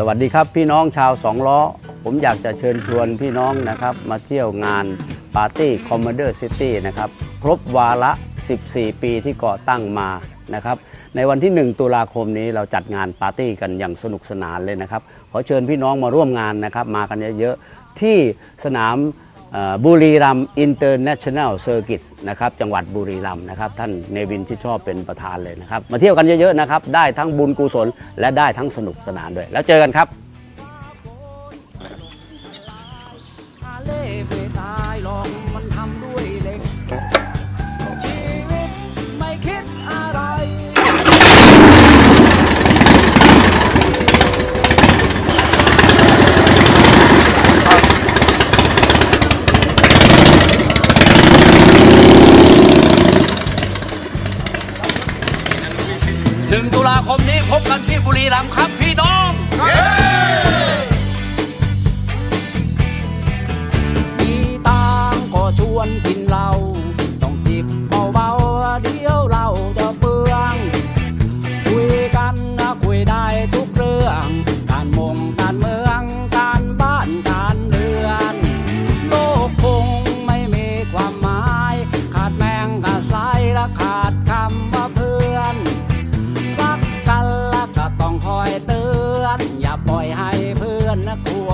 สวัสดีครับพี่น้องชาวสองล้อ ผมอยากจะเชิญชวนพี่น้องนะครับ มาเที่ยวงานปาร์ตี้คอมมานเดอร์ซิตี้นะครับครบวาระ 14 ปีที่ก่อตั้งมานะครับ ในวันที่ 1 ตุลาคมนี้เราจัดงานปาร์ตี้กันอย่างสนุกสนานเลยนะครับ ขอเชิญพี่น้องมาร่วมงานนะครับ มากันเยอะๆที่สนาม บุรีรัมอินเตอร์เนชั่นแนลเซอร์กิตนะครับจังหวัดบุรีรัมนะครับท่านเนวินที่ชอบเป็นประธานเลยนะครับ มาเที่ยวกันเยอะๆนะครับ ได้ทั้งบุญกุศลและได้ทั้งสนุกสนานด้วย แล้วเจอกันครับ ถึงตุลาคมนี้พบกันที่บุรีรัมย์ครับพี่น้องมีตังก็ชวนกินเหล้าต้องจิบเบาๆเดียวเราจะเปื้องคุยกันนะคุยได้ทุกเรื่อง การมงการเมืองการบ้านการเรือนโลกคงไม่มีความหมาย ขาดแมงขาดสายและขาดคำ คอยเตือน อย่าปล่อยให้เพื่อนนะขว